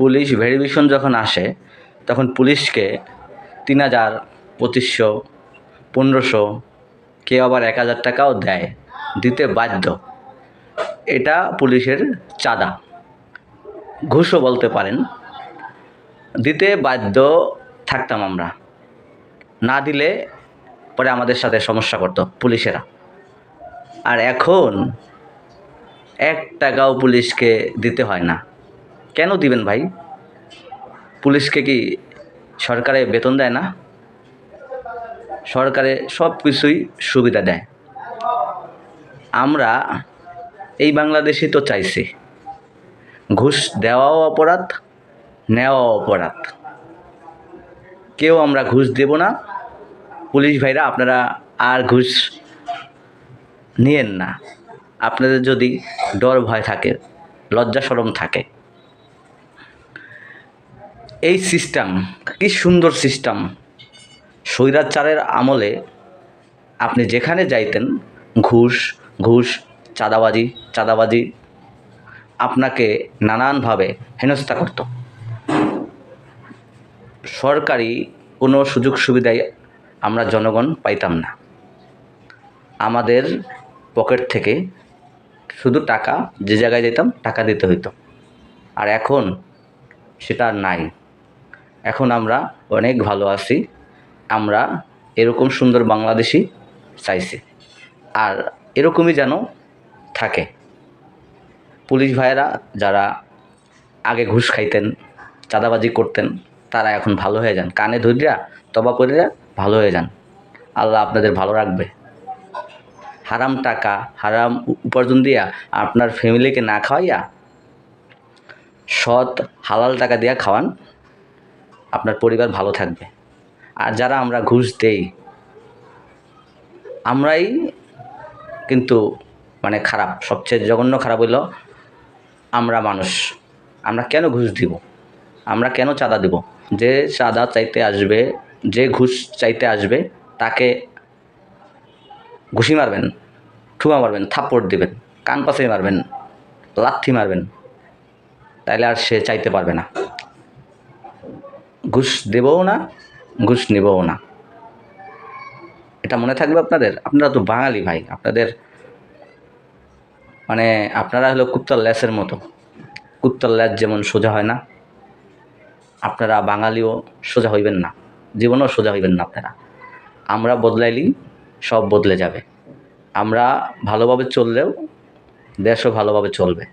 Police verification যখন আসে, তখন পুলিশকে তিন হাজার পঁচিশশো, পনেরোশো, কেউ আবার এক হাজার টাকাও দেয়, দিতে বাধ্য। এটা পুলিশের চাঁদা। ঘুষও বলতে পারেন। দিতে বাধ্য থাকতাম আমরা। না দিলে পরে আমাদের সাথে সমস্যা করতো পুলিশেরা। আর এখন এক টাকাও পুলিশকে দিতে হয় না। কেন দিবেন ভাই? পুলিশকে কি সরকারে বেতন দেয় না? সরকারে সব কিছুই সুবিধা দেয়। আমরা এই বাংলাদেশে তো চাইছি। ঘুষ দেওয়াও অপরাধ, নেওয়াও অপরাধ। কেউ আমরা ঘুষ দেব না। পুলিশ ভাইরা আপনারা আর ঘুষ নিয়েন না। আপনাদের যদি ডর ভয় থাকে লজ্জা সরম থাকে এই সিস্টেম, কি সুন্দর সিস্টেম। স্বৈরাচারের আমলে আপনি যেখানে যাইতেন, ঘুষ ঘুষ, চাঁদাবাজি চাঁদাবাজি, আপনাকে নানানভাবে হেনস্থা করত। সরকারি কোনো সুযোগ সুবিধাই আমরা জনগণ পাইতাম না। আমাদের পকেট থেকে শুধু টাকা, যে জায়গায় যেতাম, টাকা দিতে হইতো। আর এখন সেটা নাই। এখন আমরা অনেক ভালো আছি। আমরা এরকম সুন্দর বাংলাদেশি চাইছি। আর এরকমই যেন থাকে। পুলিশ ভাইয়েরা যারা আগে ঘুষ খাইতেন, চাঁদাবাজি করতেন, তারা এখন ভালো হয়ে যান। কানে ধরিয়া, তবা করিয়া ভালো হয়ে যান। আল্লাহ আপনাদের ভালো রাখবে। হারাম টাকা, হারাম উপার্জন দিয়া আপনার ফ্যামিলিকে না খাওয়াইয়া, সৎ, হালাল টাকা দিয়া খাওয়ান। আপনার পরিবার ভালো থাকবে। আর যারা আমরা ঘুষ দেই, আমরাই কিন্তু মানে খারাপ, সবচেয়ে জঘন্য খারাপ হইল আমরা মানুষ। আমরা কেন ঘুষ দিব? আমরা কেন চাঁদা দিব? যে চাঁদা চাইতে আসবে, যে ঘুষ চাইতে আসবে, তাকে ঘুষি মারবেন, ঠুমা মারবেন, থাপ্পড় দিবেন, কান পাশে মারবেন, লাথি মারবেন, তাইলে আর সে চাইতে পারবে না। ঘুষ দেবও না, ঘুষ নেবও না। এটা মনে থাকবে আপনাদের? আপনারা তো বাঙালি ভাই, আপনাদের মানে আপনারা হলো কুত্তার ল্যাসের মতো। কুত্তার ল্যাস যেমন সোজা হয় না, আপনারা বাঙালিও সোজা হইবেন না, জীবনেও সোজা হইবেন না আপনারা। আমরা বদলাইলেই সব বদলে যাবে। আমরা ভালোভাবে চললেও দেশও ভালোভাবে চলবে।